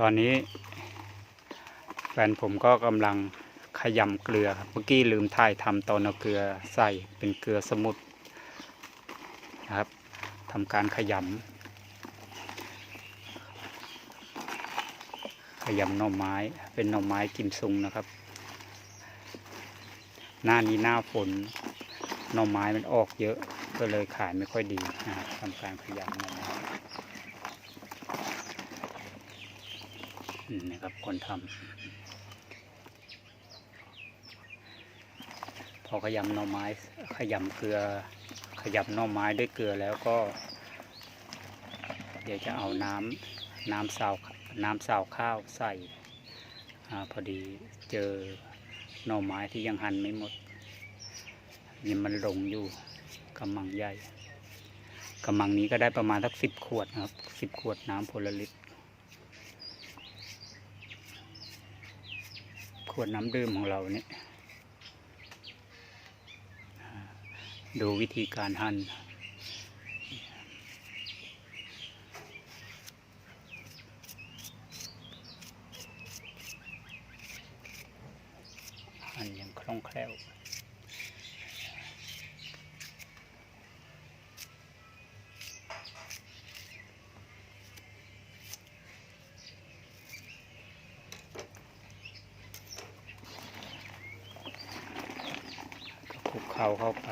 ตอนนี้ แฟนผมก็กำลังขยำเกลือครับเมื่อกี้ลืมถ่ายทำตอนเอาเกลือใส่เป็นเกลือสมุทรนะครับทำการขยำขยำหน่อไม้เป็นหน่อไม้กิมซุงนะครับ หน้านี้หน้าฝนหน่อไม้มันออกเยอะก็เลยขายไม่ค่อยดีนะครับทำการขยำหน่อไม้ นะครับคนทำพอขยำหน่อไม้ขยำเกลือ ขยำหน่อไม้ด้วยเกลือแล้วก็ เดี๋ยวจะเอาน้ำน้ำซาวน้ำซาวข้าวใส่อพอดีเจอหน่อไม้ที่ยังหั่นไม่หมดยังมันหลงอยู่กำมังใหญ่กำมังนี้ก็ได้ประมาณสักสิบขวดนะครับสิบขวดน้ำพลลิตร ขวดน้ำดื่มของเราเนี่ยดูวิธีการหั่นหั่นอย่างคล่องแคล่ว ลุกเคล้าเข้าไป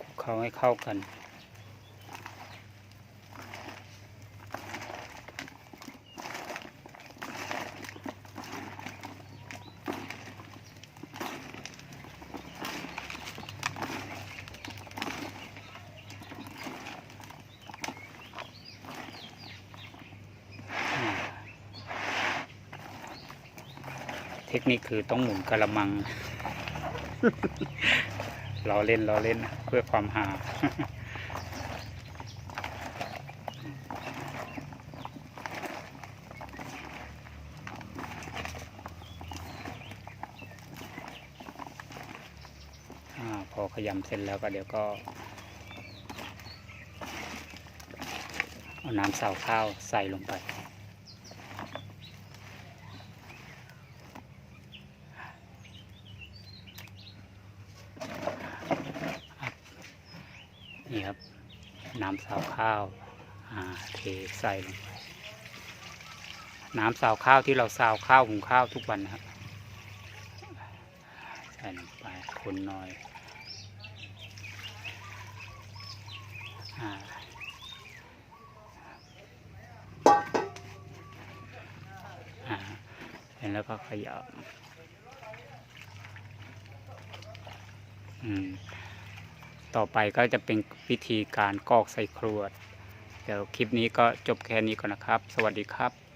คลุกเคล้าให้เข้ากัน เทคนิคคือต้องหมุนกระมังล้อเล่นล้อเล่นเพื่อความหา พอขยำเสร็จแล้วก็เดี๋ยวก็เอาน้ำสาวข้าวใส่ลงไป นี่ครับน้ำสาวข้าวาเทใส่ลงไปน้ำสาวข้าวที่เราสาวข้าวหุงข้าวทุกวันนะครับใส่ลงไปคนหน่อยเสร็จแล้วก็ขยับอืม ต่อไปก็จะเป็นวิธีการกอกใส่ครวด เดี๋ยวคลิปนี้ก็จบแค่นี้ก่อนนะครับ สวัสดีครับ